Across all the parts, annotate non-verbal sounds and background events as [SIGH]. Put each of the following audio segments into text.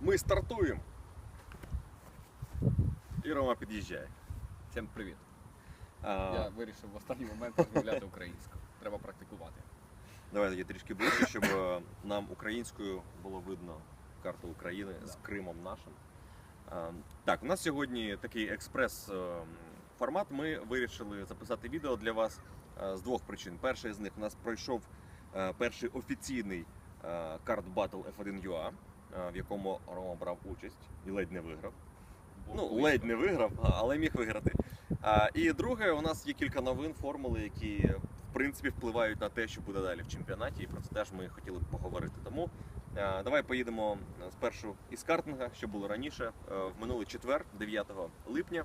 Ми стартуємо. І Рома під'їжджає. Всім привіт. Я вирішив в останній момент розмовляти українською. Треба практикувати. Давай тоді трішки ближче, щоб е, нам українською було видно карту України з Да. Кримом нашим. А, Так, у нас сьогодні такий експрес-формат. Ми вирішили записати відео для вас е, з двох причин. Перший з них у нас пройшов е, перший офіційний е, карт Battle F1 UA, е, в якому Рома брав участь і ледь не виграв. Ну, ледь не виграв, але міг виграти. А, і друге, у нас є кілька новин формули, які в принципі впливають на те, що буде далі в чемпіонаті, і про це теж ми хотіли б поговорити. Тому а, давай поїдемо е, спершу із картинга, що було раніше. Е, В минулий четвер, 9 липня,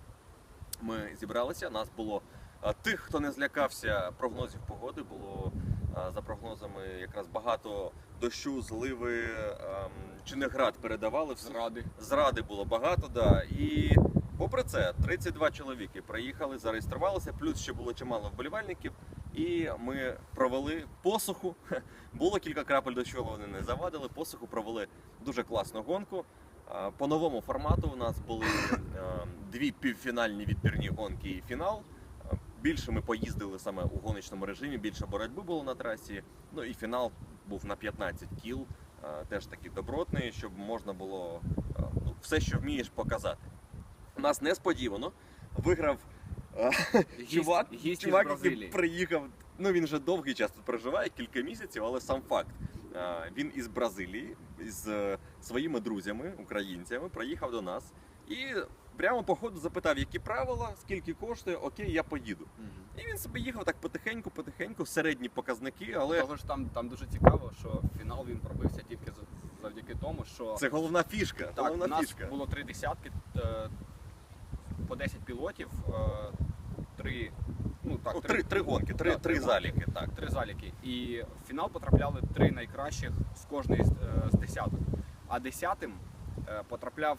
ми зібралися. Нас було тих, хто не злякався прогнозів погоди, було за прогнозами якраз багато дощу, зливи ем, чи не град передавали. Зради. Зради було багато, да. І попри це, 32 чоловіки приїхали, зареєструвалися, плюс ще було чимало вболівальників. І ми провели посуху. [LAUGHS] Було кілька крапель дощу, вони не завадили. Посуху провели дуже класну гонку. По новому формату у нас були е, дві півфінальні відбірні гонки і фінал. Більше ми поїздили саме у гоночному режимі, більше боротьби було на трасі. Ну і фінал був на 15 кіл, е, теж такий добротний, щоб можна було е, ну, все, що вмієш показати. У нас несподівано виграв е, чувак, гість чувак який приїхав. Ну він вже довгий час тут проживає, кілька місяців, але сам факт. Він із Бразилії з своїми друзями, українцями, приїхав до нас і прямо по ходу запитав, які правила, скільки коштує, окей, я поїду. І він собі їхав так потихеньку, потихеньку, середні показники, Але того ж там, там дуже цікаво, що фінал він пробився тільки за- завдяки тому, що це головна фішка. так, головна у нас фішка. було три десятки, е, по 10 пілотів, е, три, ну, так, Ну, три, три гонки, три, Да, три гонки. заліки. Так. три заліки. І в фінал потрапляли три найкращих з кожної з, е, з десяток. А десятим е, потрапляв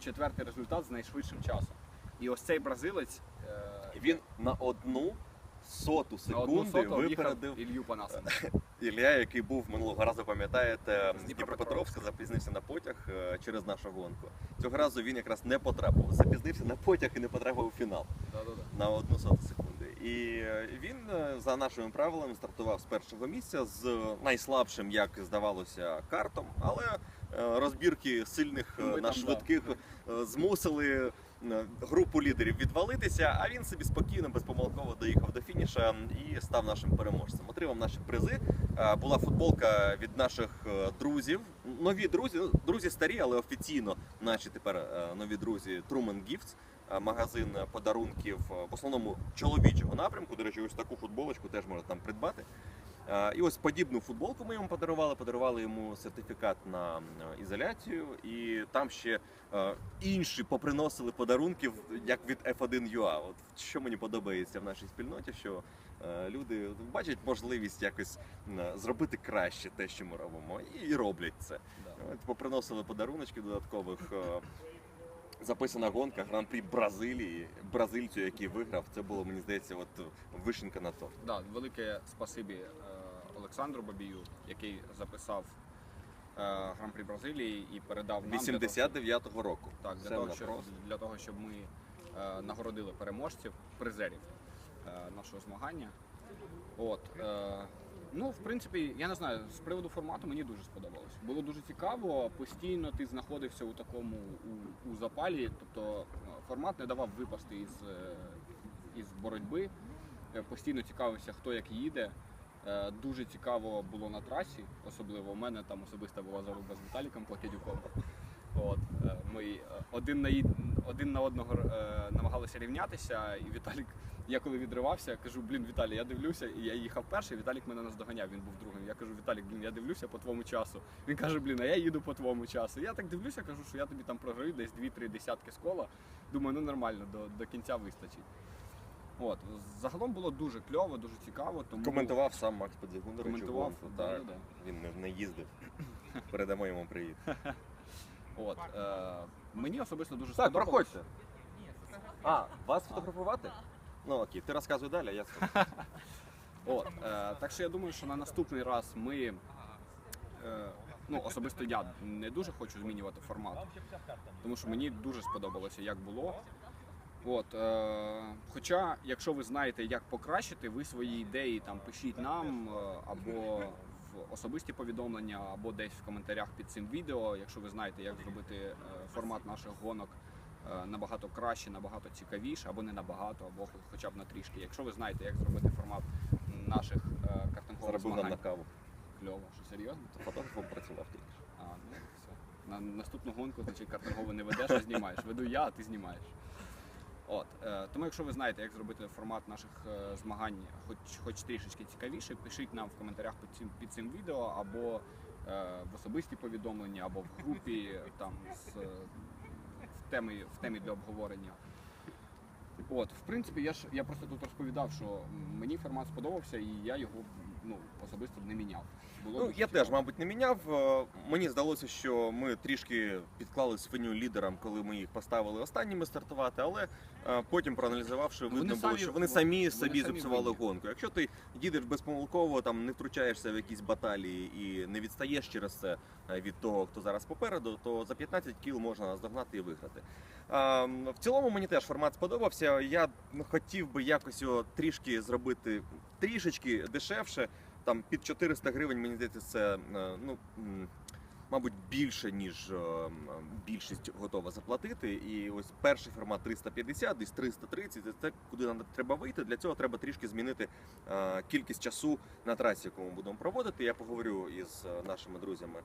четвертий результат з найшвидшим часом. І ось цей бразилець е, Він на одну соту секунди випередив Ілью Панаса. [LAUGHS] Ілля, який був минулого разу, пам'ятаєте, З Дніпропетровська. Запізнився на потяг е, через нашу гонку. Цього разу він якраз не потрапив. Запізнився на потяг і не потрапив у фінал Да-да-да. на одну соту секунди. І е, він за нашими правилами стартував з першого місця з найслабшим, як здавалося, картом, але розбірки сильних е, Ми на там, швидких е, змусили е, групу лідерів відвалитися, а він собі спокійно, безпомилково доїхав до фініша і став нашим переможцем. Отримав наші призи. Е, Була футболка від наших е, друзів. Нові друзі, ну, друзі старі, але офіційно наші тепер е, нові друзі Truman Gifts. е, Магазин подарунків е, в основному чоловічого напрямку. До речі, ось таку футболочку теж можна там придбати. Е, І ось подібну футболку ми йому подарували. Подарували йому сертифікат на ізоляцію, і там ще е, інші поприносили подарунків, як від F1UA. От що мені подобається в нашій спільноті, що е, люди бачать можливість якось зробити краще те, що ми робимо, і роблять це. От Поприносили подаруночки додаткових. Записана гонка Гран-прі Бразилії, бразильцю, який виграв. Це було, мені здається, от вишенька на торт. Да, велике спасибі е, Олександру Бабію, який записав е, Гран-прі Бразилії і передав нам 89-го року. Так, для Все того, щоб, просто. для того, щоб ми е, нагородили переможців, призерів е, нашого змагання. От, е, ну, в принципі, я не знаю, з приводу формату мені дуже сподобалось. Було дуже цікаво, постійно ти знаходився у такому у, у запалі, тобто е, формат не давав випасти із, е, із боротьби. Постійно цікавився, хто як їде. Е, Дуже цікаво було на трасі, особливо у мене там особиста була заруба з Віталіком Плакедюком. От, ми один на, один на одного намагалися рівнятися, і Віталік, я коли відривався, кажу, блін, Віталій, я дивлюся, і я їхав перший, Віталік мене наздоганяв, він був другим. Я кажу, Віталік, блін, я дивлюся по твоєму часу. Він каже, блін, а я їду по твоєму часу. Я так дивлюся, кажу, що я тобі там програю десь 2-3 десятки з кола. Думаю, ну нормально, до, до кінця вистачить. От, загалом було дуже кльово, дуже цікаво. Тому Коментував сам Макс Подзігундович. Коментував, гонку, да, так. да, Він не, не їздив. Передамо йому привіт. От, е, мені особисто дуже Так, сподобалось. проходьте. А, вас фотографувати? Ну окей, ти розказуй далі, а я скажу. [LAUGHS] От, е, так що я думаю, що на наступний раз ми е, Ну, особисто я не дуже хочу змінювати формат, тому що мені дуже сподобалося, як було. От, е, хоча, якщо ви знаєте, як покращити, ви свої ідеї там пишіть нам е, або в особисті повідомлення, або десь в коментарях під цим відео. Якщо ви знаєте, як зробити е, формат наших гонок набагато краще, набагато цікавіше, або не набагато, або хоча б на трішки. Якщо ви знаєте, як зробити формат наших е, картингових Заробив нам на каву. кльово, що серйозно? Фотографом працював тільки. А, ну все. На наступну гонку, значить, картингову не ведеш, а знімаєш. Веду я, а ти знімаєш. От, е, тому якщо ви знаєте, як зробити формат наших е, змагань, хоч, хоч трішечки цікавіше, пишіть нам в коментарях під цим, під цим відео, або е, в особисті повідомлення, або в групі там з, в, темі, в темі для обговорення. От, в принципі, я ж я просто тут розповідав, що мені формат сподобався, і я його ну, особисто б не міняв. Було Ну, дуже я теж, мабуть, не міняв. Е, Мені здалося, що ми трішки підклали свиню лідерам, коли ми їх поставили останніми стартувати, але е, потім проаналізувавши, Вони видно було, самі- що вони самі вони собі самі зіпсували винні. гонку. Якщо ти їдеш безпомилково, там не втручаєшся в якісь баталії і не відстаєш через це е, від того, хто зараз попереду, то за 15 кіл можна наздогнати і виграти. В цілому мені теж формат сподобався. Я ну, хотів би якось його трішки зробити трішечки дешевше. Там під 400 гривень, мені здається, це е, ну. Мабуть, більше ніж е, більшість готова заплатити. І ось перший формат 350, десь 330, це куди нам треба вийти. Для цього треба трішки змінити е, кількість часу на трасі, яку ми будемо проводити. Я поговорю із нашими друзями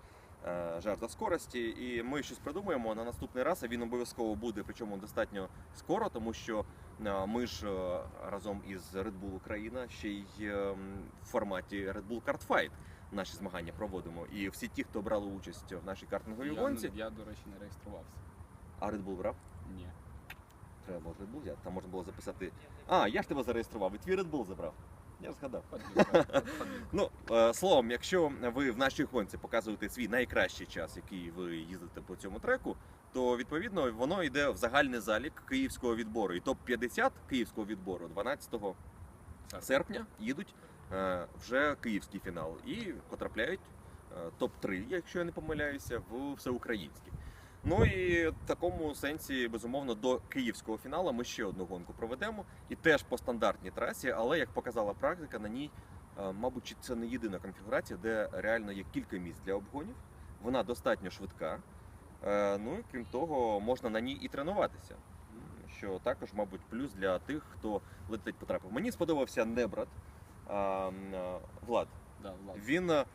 жажда скорості, і ми щось придумаємо на наступний раз. А він обов'язково буде, причому достатньо скоро, тому що е, ми ж е, разом із Red Bull Україна ще й е, в форматі Red Bull Kart Fight наші змагання проводимо. І всі ті, хто брали участь в нашій картинговій я, гонці, я, до речі, не реєструвався. а Red Bull брав. Ні. Треба було Red Bull взяти. Там можна було записати. А, я ж тебе зареєстрував, і твій Red Bull забрав. Я згадав. [LAUGHS] Ну, е, словом, якщо ви в нашій гонці показуєте свій найкращий час, який ви їздите по цьому треку, то відповідно воно йде в загальний залік київського відбору. І топ-50 київського відбору 12 серпня їдуть е, вже київський фінал і потрапляють е, топ-3, якщо я не помиляюся, в всеукраїнський. Ну і в такому сенсі, безумовно, до київського фіналу ми ще одну гонку проведемо. І теж по стандартній трасі, але як показала практика, на ній, е, мабуть, це не єдина конфігурація, де реально є кілька місць для обгонів. Вона достатньо швидка. Е, Ну і крім того, можна на ній і тренуватися. Що також, мабуть, плюс для тих, хто летить потрапив. Мені сподобався Небрат а, Влад. Да, Влад. Він, е,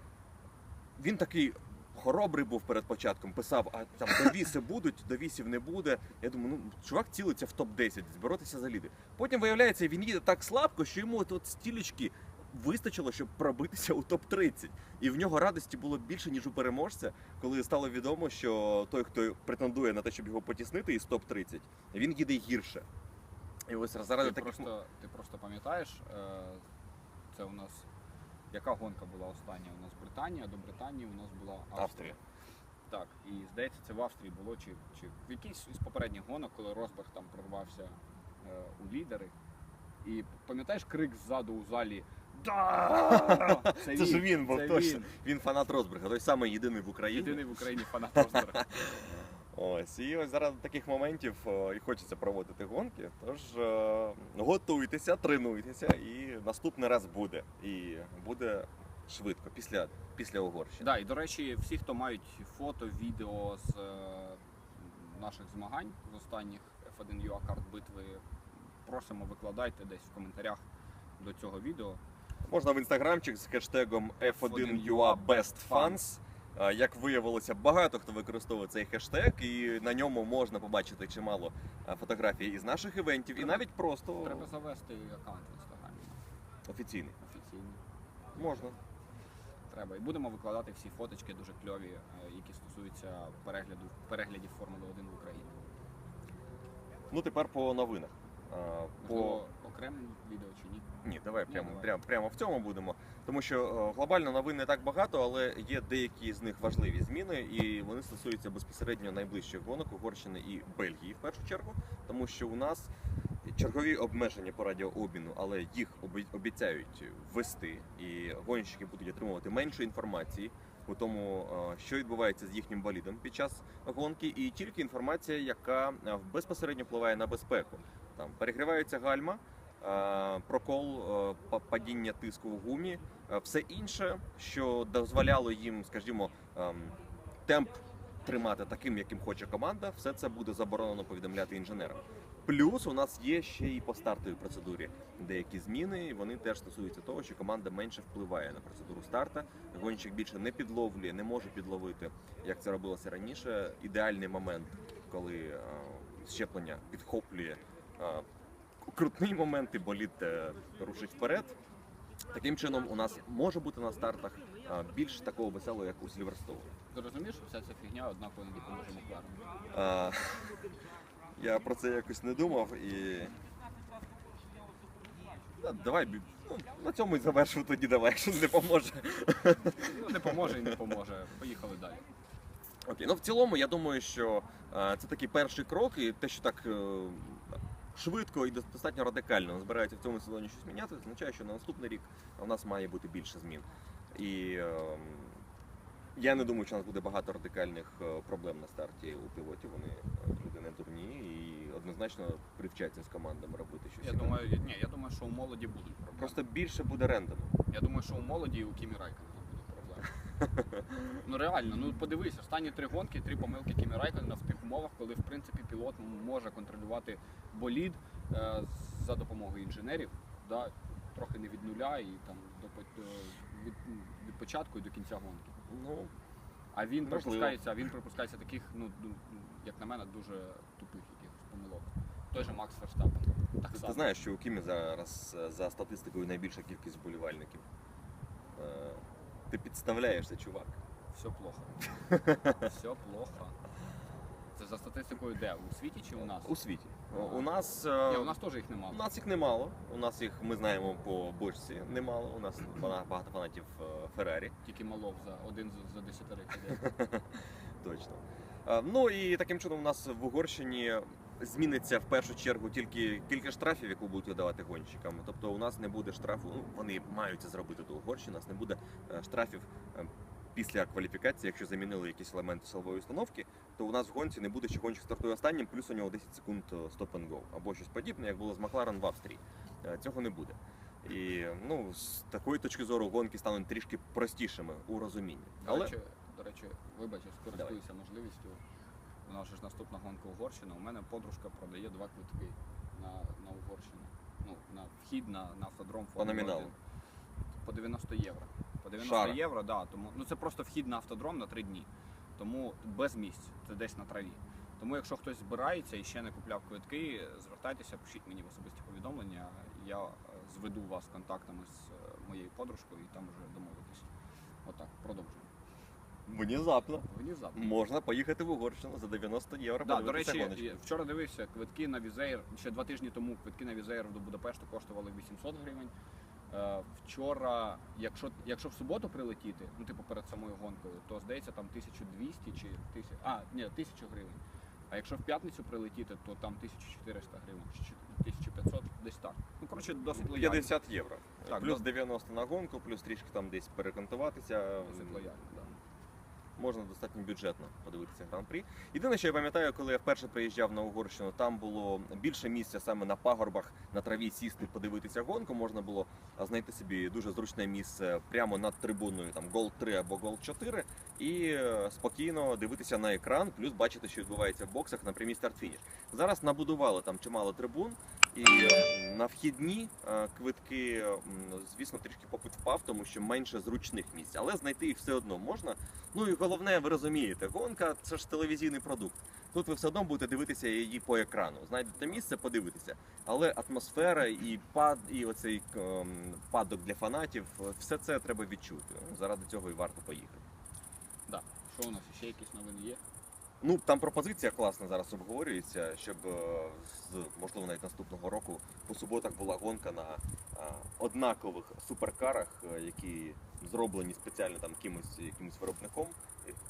він такий хоробрий був перед початком, писав, а там довіси будуть, довісів не буде. Я думаю, ну чувак цілиться в топ-10, зборотися за ліди. Потім виявляється, він їде так слабко, що йому от, от стілечки вистачило, щоб пробитися у топ-30. І в нього радості було більше, ніж у переможця, коли стало відомо, що той, хто претендує на те, щоб його потіснити із топ-30, він їде гірше. І ось заради Ти таких просто, ти просто пам'ятаєш, е, це у нас. Яка гонка була остання? У нас Британія, до Британії у нас була Австрія. Австрія. Так, і здається, це в Австрії було, чи, чи в якійсь із попередніх гонок, коли Росберг там прорвався е, у лідери. І пам'ятаєш крик ззаду у залі Да! Це ж він був це точно. Він. Він фанат Розберга, той самий єдиний в Україні. Єдиний в Україні фанат Росберга. [LAUGHS] Ось і ось заради таких моментів е, і хочеться проводити гонки. Тож е, готуйтеся, тренуйтеся, і наступний раз буде. І буде швидко після, після Угорщини. Да, і до речі, всі, хто мають фото, відео з е, наших змагань з останніх F1 UA карт битви, просимо викладайте десь в коментарях до цього відео. Можна в інстаграмчик з хештегом F1 F1UA Best Е, Як виявилося, багато хто використовує цей хештег, і на ньому можна побачити чимало фотографій із наших івентів, і навіть просто Треба завести аккаунт в інстаграмі офіційний. офіційний. Можна. Треба. І будемо викладати всі фоточки дуже кльові, е, які стосуються перегляду переглядів Формули 1 в Україні. Ну тепер по новинах. По окремим відео чи ні? Ні, давай Ні, прямо, давай. прямо, прямо в цьому будемо. Тому що е, глобально новин не так багато, але є деякі з них важливі зміни, і вони стосуються безпосередньо найближчих гонок Угорщини і Бельгії в першу чергу. Тому що у нас чергові обмеження по радіообміну, але їх обі- обіцяють ввести, і гонщики будуть отримувати менше інформації у тому, е, що відбувається з їхнім болідом під час гонки, і тільки інформація, яка е, безпосередньо впливає на безпеку. Там перегрівається гальма, е, прокол, е, падіння тиску в гумі, е, все інше, що дозволяло їм, скажімо, ем, темп тримати таким, яким хоче команда, все це буде заборонено повідомляти інженерам. Плюс у нас є ще і по стартовій процедурі деякі зміни, і вони теж стосуються того, що команда менше впливає на процедуру старта. Гонщик більше не підловлює, не може підловити, як це робилося раніше. Ідеальний момент, коли щеплення підхоплює крутний момент, і болід е, рушить вперед. Таким чином, у нас може бути на стартах більш такого веселого, як у Сільверстоуні. Ти розумієш, що вся ця фігня однаково не допоможе Макларену? Я про це якось не думав і. Та, давай ну, на цьому і завершив тоді давай, якщо не поможе. Ну, не поможе і не поможе. Поїхали далі. Окей, ну в цілому я думаю, що е, це такий перший крок, і те, що так е, швидко і достатньо радикально збирається в цьому сезоні щось міняти, означає, що на наступний рік у нас має бути більше змін. І е, я не думаю, що у нас буде багато радикальних е, проблем на старті у пілотів. Вони е, люди не дурні і однозначно привчаться з командами робити щось. Я думаю, ні, я думаю, що у молоді будуть проблеми. Просто більше буде рендому. Я думаю, що у молоді і у Кімі проблеми. Ну реально, ну подивись, останні три гонки, три помилки Кімі Райкона в тих умовах, коли в принципі пілот може контролювати болід е, за допомогою інженерів, да, трохи не від нуля і там до по- від, від початку і до кінця гонки. Ну, А він Можливо. припускається, він припускається таких, ну ду- як на мене, дуже тупих якихось помилок. Той же Макс Ферстапен. Так Ти, само. ти знаєш, що у Кімі зараз е, за статистикою найбільша кількість вболівальників. Е, Ти підставляєшся, чувак. Все плохо. [LAUGHS] Все плохо. Це за статистикою де? У світі чи у нас? У світі. У- У нас, е, Ні, у нас теж їх немає. у нас їх немало. У нас їх ми знаємо по бочці немало. У нас бана- багато фанатів е, Феррарі. Тільки малов за один за, за десятиріччя. [LAUGHS] Точно. Е, Ну і таким чином у нас в Угорщині зміниться в першу чергу тільки кілька штрафів, яку будуть видавати гонщикам. Тобто у нас не буде штрафу. Ну вони мають це зробити до Угорщини. У нас не буде е, штрафів е, після кваліфікації, якщо замінили якісь елементи силової установки, то у нас в гонці не буде, що гонщик стартує останнім, плюс у нього 10 секунд стоп and go або щось подібне, як було з Макларен в Австрії. Е, Цього не буде. І ну з такої точки зору гонки стануть трішки простішими у розумінні. До Але речі, до речі, вибач, я скористуюся можливістю. У нас же ж наступна гонка Угорщина. У мене подружка продає два квитки на, на Угорщину. Ну, на вхід на, на автодром По номіналу. По 90 євро. По 90 Шара. євро, да, тому ну це просто вхід на автодром на три дні. Тому без місць, це десь на траві. Тому якщо хтось збирається і ще не купляв квитки, звертайтеся, пишіть мені в особисті повідомлення. Я е, зведу вас контактами з е, моєю подружкою і там вже домовитись. Отак, продовжуємо. Внезапно Внезапно. можна поїхати в Угорщину за 90 євро. Да, до речі, гоночку. я вчора дивився квитки на Візеєр. Ще два тижні тому квитки на Візеєр до Будапешту коштували 800 гривень. Е, Вчора, якщо, якщо в суботу прилетіти, ну типу перед самою гонкою, то здається там 1200 чи 1000, а, ні, 1000 гривень. А якщо в п'ятницю прилетіти, то там 1400 гривень, чи 1500, десь так. Ну, коротше, досить лояльно. 50 євро. Так, плюс да. 90 на гонку, плюс трішки там десь перекантуватися. Досить лояльно, да. Можна достатньо бюджетно подивитися гран-прі. Єдине, що я пам'ятаю, коли я вперше приїжджав на Угорщину, там було більше місця саме на пагорбах, на траві сісти, подивитися гонку. Можна було знайти собі дуже зручне місце прямо над трибуною, там гол 3 або гол 4, і е, спокійно дивитися на екран, плюс бачити, що відбувається в боксах на прямій старт-фініш. Зараз набудували там чимало трибун, і е, на вхідні е, квитки, звісно, трішки попит впав, тому що менше зручних місць, але знайти їх все одно можна. Ну і головне, ви розумієте, гонка це ж телевізійний продукт. Тут ви все одно будете дивитися її по екрану. Знайдете місце, подивитися. Але атмосфера і пад, і оцей ем, падок для фанатів, все це треба відчути. Заради цього і варто поїхати. Да. Що у нас ще якісь новини є? Ну там пропозиція класна зараз обговорюється, щоб е, з можливо навіть наступного року по суботах була гонка на е, однакових суперкарах, е, які зроблені спеціально там кимось якимось виробником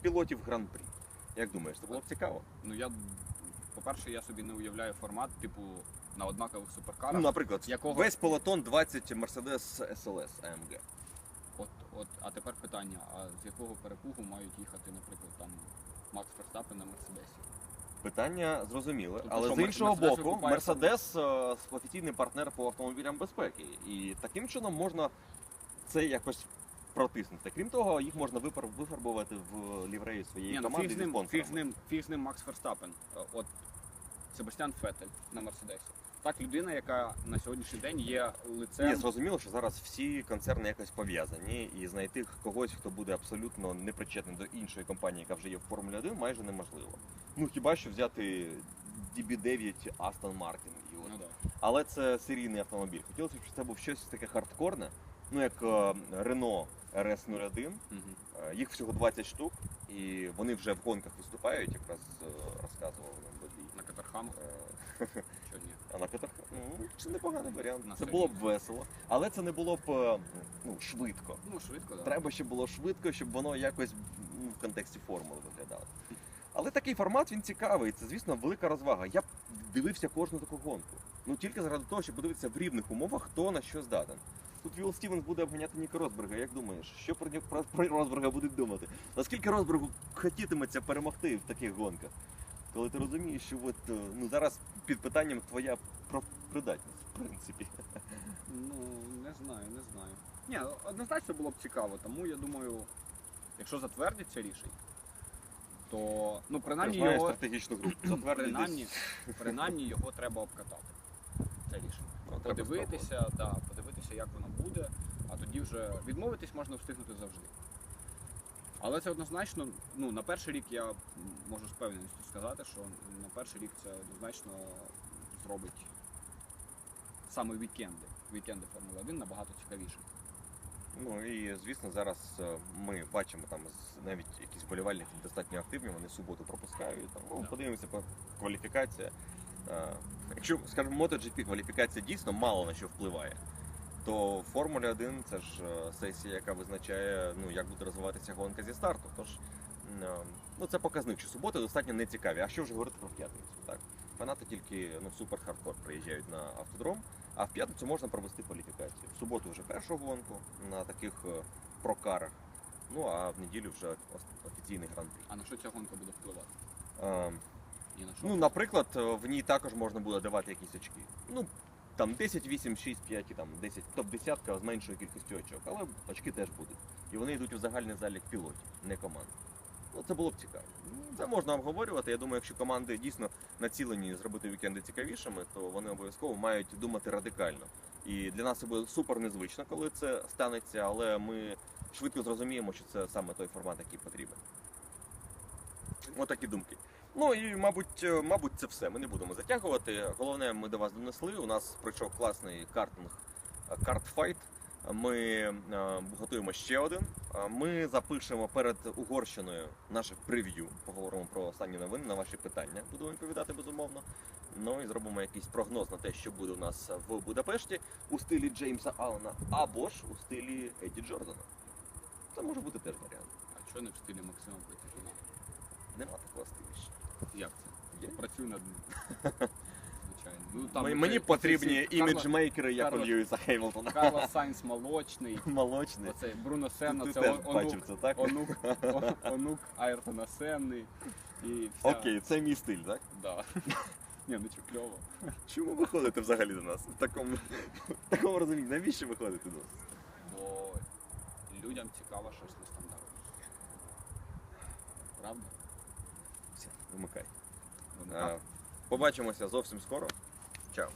пілотів гран-прі. Як думаєш, це було б цікаво? Ну я, по-перше, я собі не уявляю формат, типу, на однакових суперкарах. Ну, наприклад, Якого? весь полотон 20 Mercedes SLS AMG. От, от, а тепер питання: а з якого перепугу мають їхати, наприклад, там Макс Ферстапен на Мерседесі? Питання зрозуміле, Тобто але що, з іншого Мерседес боку, викупає Мерседес е, офіційний партнер по автомобілям безпеки, і таким чином можна це якось протиснути. Крім того, їх можна випар- вифарбувати в лівреї своєї Ні, ну команди фіг з зі ним, фіг з спонсорами. ним, фіг з ним Макс Ферстапен. Е, От Себастьян Феттель на Мерседесі. Так, людина, яка на сьогоднішній день є лицем. Ні, зрозуміло, що зараз всі концерни якось пов'язані, і знайти когось, хто буде абсолютно непричетний до іншої компанії, яка вже є в Формулі 1, майже неможливо. Ну хіба що взяти DB9 Aston Martin. І от Ну, да. Але це серійний автомобіль. Хотілося б, щоб це був щось таке хардкорне, ну як е, Renault RS01. Мгм. Е, Їх всього 20 штук, і вони вже в гонках виступають, якраз е, розказував нам водій. На Катерхамах, Е, [LAUGHS] що ні. А на Катар... ну, це непоганий варіант. На Це було б весело, але це не було б ну, швидко. Ну, швидко, так. Треба, щоб було швидко, щоб воно якось ну, в контексті формули виглядало. Але такий формат він цікавий. Це, звісно, велика розвага. Я б дивився кожну таку гонку. Ну тільки заради того, щоб подивитися в рівних умовах, хто на що здатен. Тут Вілл Стівенс буде обганяти Ніка Росберга. Як думаєш, що про про, про Росберга будуть думати? Наскільки Росбергу хотітиметься перемогти в таких гонках? Коли ти розумієш, що от, е, ну, зараз під питанням твоя придатність, в принципі. Ну, не знаю, не знаю. Ні, однозначно було б цікаво, тому я думаю, якщо затвердяться рішення, то ну принаймні Я його стратегічну групу. [CLEARS THROAT] Принаймні, принаймні його треба обкатати. Це рішення. Подивитися, да, подивитися, як воно буде, а тоді вже відмовитись можна встигнути завжди. Але це однозначно, ну на перший рік я можу з певністю сказати, що на перший рік це однозначно зробить саме вікенди. Вікенди Формули 1 набагато цікавіше. Ну і звісно, зараз е, ми бачимо там навіть якісь болівальники достатньо активні, вони суботу пропускають. Там, ну, подивимося по кваліфікація. Е, Якщо, скажімо, MotoGP кваліфікація дійсно мало на що впливає, то в Формулі 1 це ж е, сесія, яка визначає, ну, як буде розвиватися гонка зі старту. Тож е, ну, це показник, що суботи достатньо нецікаві. А що вже говорити про п'ятницю? Так? Фанати тільки ну, супер хардкор приїжджають на автодром. А в п'ятницю можна провести кваліфікацію. В суботу вже першу гонку на таких е, прокарах. Ну а в неділю вже офіційний гран-прі. А на що ця гонка буде впливати? Е, І на що? ну, наприклад, в ній також можна буде давати якісь очки. Ну, там 10, 8, 6, 5 і там 10, топ-десятка з меншою кількістю очок, але очки теж будуть. І вони йдуть у загальний залік пілотів, не команд. Ну, це було б цікаво. Ну, Це можна обговорювати. Я думаю, якщо команди дійсно націлені зробити вікенди цікавішими, то вони обов'язково мають думати радикально. І для нас це буде супер незвично, коли це станеться, але ми швидко зрозуміємо, що це саме той формат, який потрібен. Отакі думки. Ну і мабуть, е, мабуть, це все. Ми не будемо затягувати. Головне, ми до вас донесли. У нас прийшов класний картинг е, картфайт. Ми е, готуємо ще один. Ми запишемо перед Угорщиною наше прев'ю. Поговоримо про останні новини на ваші питання. Будемо відповідати безумовно. Ну і зробимо якийсь прогноз на те, що буде у нас в Будапешті у стилі Джеймса Аллена або ж у стилі Едді Джордана. Це може бути теж варіант. А що не в стилі Максима Петюхіна? Нема такого стилю. Як це? Є? Працюю над ним. [LAUGHS] Звичайно. Ну, Мені- оце- Мені оце потрібні всі іміджмейкери, як у Карло- Льюіса Хеймлтона. Карла Сайнс молочний. [LAUGHS] Молочний. Оце Бруно Сенна, це теж онук, бачив це, так? онук, о- [LAUGHS] онук Айртона Сенни. І вся... Окей, це мій стиль, так? Да. Ні, ну чи кльово. Чому ви ходите взагалі до нас? В такому, в такому розумінні, навіщо ви ходите до нас? Бо людям цікаво щось нестандартне. Правда? Вимикай. Ну, Е. Побачимося зовсім скоро. Чао.